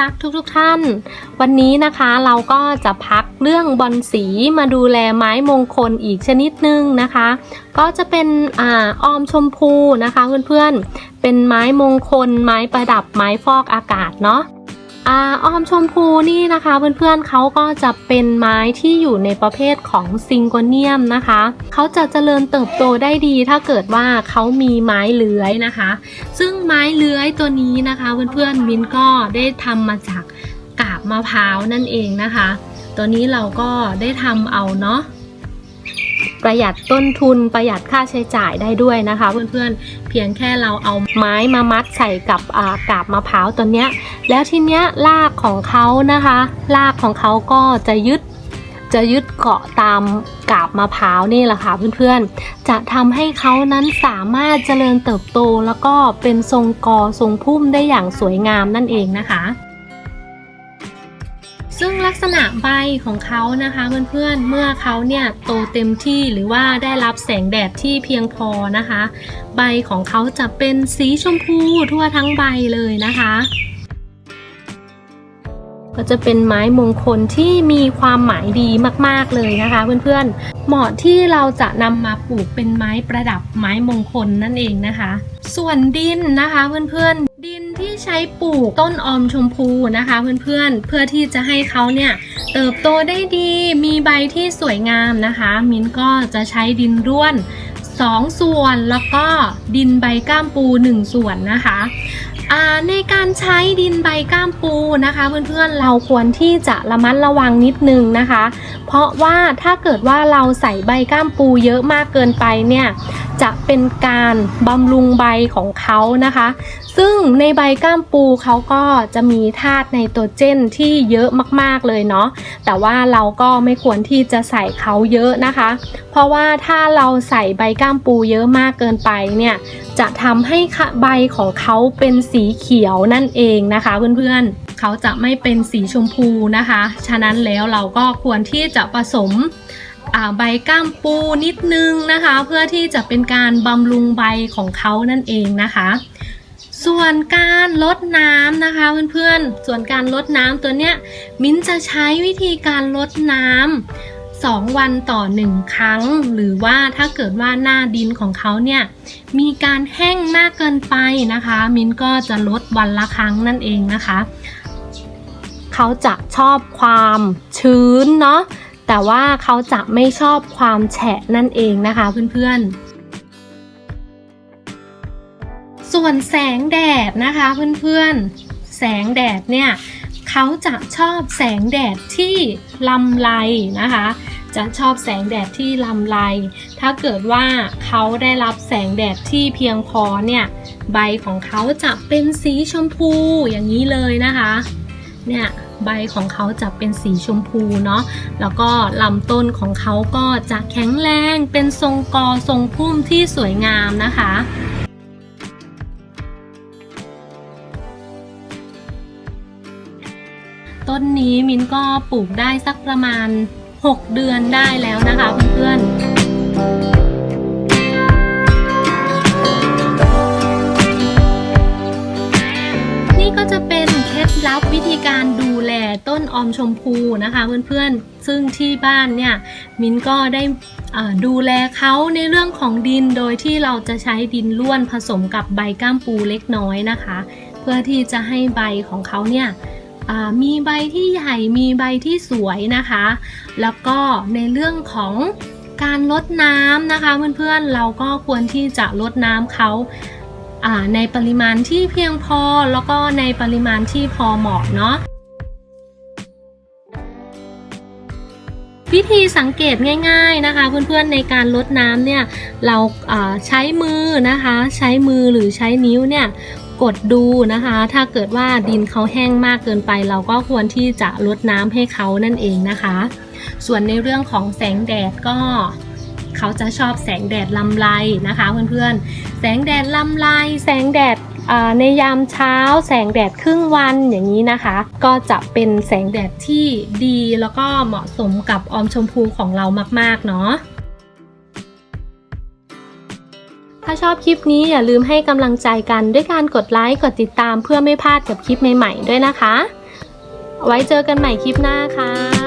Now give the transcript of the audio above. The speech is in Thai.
รักทุกๆทท่าน วันนี้นะคะเราก็จะพักเรื่องบอลสีมาดูแลไม้มงคลอีกชนิดหนึ่งนะคะ ก็จะเป็นอออมชมพูนะคะเพื่อนๆ เป็นไม้มงคล ไม้ประดับไม้ฟอกอากาศเนาะ อาออมชมพูนี่นะคะเพื่อนๆเขาก็จะเป็นไม้ที่อยู่ในประเภทของซิงโกเนียมนะคะเขาจะเจริญเติบโตได้ดีถ้าเกิดว่าเขามีไม้เลื้อยนะคะ ซึ่งไม้เลื้อยตัวนี้นะคะเพื่อนๆมินก็ได้ทำมาจากกาบมะพร้าวนั่นเองนะคะ ตัวนี้เราก็ได้ทำเอาเนาะ ประหยัดต้นทุนประหยัดค่าใช้จ่ายได้ด้วยนะคะ เพื่อนๆเพียงแค่เราเอาไม้มามัดใส่กับกาบมะพร้าวตัวเนี้ยแล้วทีเนี้ยรากของเขานะคะรากของเขาก็จะยึดจะยึดเกาะตามกาบมะพร้าวนี่แหละค่ะเพื่อนๆ จะทำให้เขานั้นสามารถเจริญเติบโต แล้วก็เป็นทรงกอทรงพุ่มได้อย่างสวยงามนั่นเองนะคะ ษณะใบของเขานะคะเพื่อนๆเมื่อเขาเนี่ยโตเต็มที่หรือว่าได้รับแสงแดดที่เพียงพอนะคะ ใบของเขาจะเป็นสีชมพูทั่วทั้งใบเลยนะคะ ก็จะเป็นไม้มงคลที่มีความหมายดีมากๆเลยนะคะ เพื่อนๆเหมาะที่เราจะนำมาปลูกเป็นไม้ประดับไม้มงคลนั่นเองนะคะ ส่วนดินนะคะเพื่อนๆดิน ใช้ปลูกต้นออมชมพูนะคะเพื่อนๆ เพื่อที่จะให้เขาเนี่ยเติบโตได้ดี มีใบที่สวยงามนะคะ มิ้นก็จะใช้ดินร่วน 2 ส่วนแล้วก็ดินใบก้ามปู 1 ส่วนนะคะในการใช้ดินใบก้ามปูนะคะเพื่อนๆเราควรที่จะระมัดระวังนิดนึงนะคะ เพราะว่าถ้าเกิดว่าเราใส่ใบก้ามปูเยอะมากเกินไปเนี่ย จะเป็นการบำรุงใบของเขานะคะ ซึ่งในใบก้ามปูเขาก็จะมีธาตุไนโตรเจนที่เยอะมากๆเลยเนาะแต่ว่าเราก็ไม่ควรที่จะใส่เขาเยอะนะคะ เพราะว่าถ้าเราใส่ใบก้ามปูเยอะมากเกินไปเนี่ยจะทำให้ใบของเขาเป็นสีเขียวนั่นเองนะคะเพื่อนๆเขาจะไม่เป็นสีชมพูนะคะ ฉะนั้นแล้วเราก็ควรที่จะผสม ใบก้ามปูนิดนึงนะคะ เพื่อที่จะเป็นการบำรุงใบของเขานั่นเองนะคะ ส่วนการลดน้ำนะคะเพื่อนๆ ส่วนการลดน้ำตัวเนี้ยมิ้นจะใช้วิธีการลดน้ำสองวันต่อหนึ่งครั้ง หรือว่าถ้าเกิดว่าหน้าดินของเขาเนี่ยมีการแห้งมากเกินไปนะคะ มิ้นก็จะลดวันละครั้งนั่นเองนะคะ เขาจะชอบความชื้นเนาะ แต่ว่าเขาจะไม่ชอบความแฉะนั่นเองนะคะเพื่อนๆ ส่วนแสงแดดนะคะเพื่อนๆ แสงแดดเนี่ยเขาจะชอบแสงแดดที่ลำไรนะคะ จะชอบแสงแดดที่ลำไร ถ้าเกิดว่าเขาได้รับแสงแดดที่เพียงพอเนี่ย ใบของเขาจะเป็นสีชมพูอย่างนี้เลยนะคะ เนี่ยใบของเขาจะเป็นสีชมพูเนาะ แล้วก็ลำต้นของเขาก็จะแข็งแรง เป็นทรงกอทรงพุ่มที่สวยงามนะคะต้นนี้มินก็ปลูกได้สักประมาณ 6 เดือนได้แล้วนะคะเพื่อนๆ ล็ดลับวิธีการดูแลต้นออมชมพูนะคะเพื่อนๆ ซึ่งที่บ้านเนี่ยมินก็ได้ดูแลเขาในเรื่องของดินโดยที่เราจะใช้ดินล้วนผสมกับใบก้ามปูเล็กน้อยนะคะ เพื่อที่จะให้ใบของเขาเนี่ยมีใบที่ใหญ่มีใบที่สวยนะคะ แล้วก็ในเรื่องของการลดน้ำนะคะเพื่อนๆเราก็ควรที่จะลดน้ำเขา ในปริมาณที่เพียงพอแล้วก็ในปริมาณที่พอเหมาะเนาะวิธีสังเกตง่าย ๆนะคะ เพื่อนๆในการลดน้ำเนี่ยเราาใช้มือนะคะ ใช้มือหรือใช้นิ้วเนี่ยกดดูนะคะ ถ้าเกิดว่าดินเขาแห้งมากเกินไป เราก็ควรที่จะลดน้ำให้เขานั่นเองนะคะ ส่วนในเรื่องของแสงแดดก็ เขาจะชอบแสงแดดลำไรนะคะเพื่อนๆ แสงแดดลำไรแสงแดดในยามเช้าแสงแดดครึ่งวันอย่างนี้นะคะ ก็จะเป็นแสงแดดที่ดีแล้วก็เหมาะสมกับออมชมพูของเรามากๆเนาะถ้าชอบคลิปนี้อย่าลืมให้กำลังใจกันด้วยการกดไลค์กดติดตามเพื่อไม่พลาดกับคลิปใหม่ๆด้วยนะคะ ไว้เจอกันใหม่คลิปหน้าค่ะ